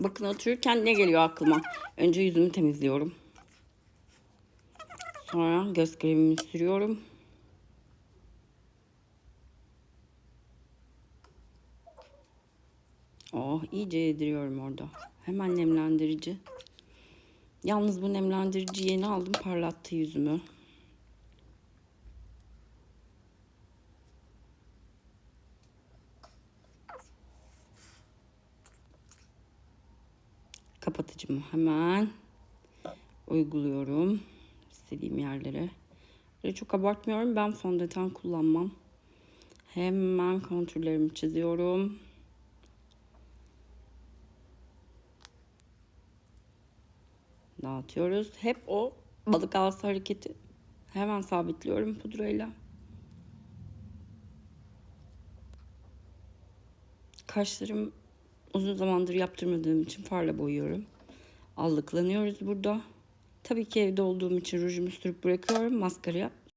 Bakın otururken ne geliyor aklıma? Önce yüzümü temizliyorum. Sonra göz kremimi sürüyorum. Oh iyice yediriyorum orada. Hemen nemlendirici. Yalnız bu nemlendirici yeni aldım parlattı yüzümü. Kapatıcımı hemen uyguluyorum istediğim yerlere. Böyle çok abartmıyorum. Ben fondöten kullanmam. Hemen kontürlerimi çiziyorum. Dağıtıyoruz. Hep o balık ağzı hareketi. Hemen sabitliyorum pudrayla. Kaşlarım uzun zamandır yaptırmadığım için farla boyuyorum. Allıklanıyoruz burada. Tabii ki evde olduğum için rujumu sürüp bırakıyorum. Maskara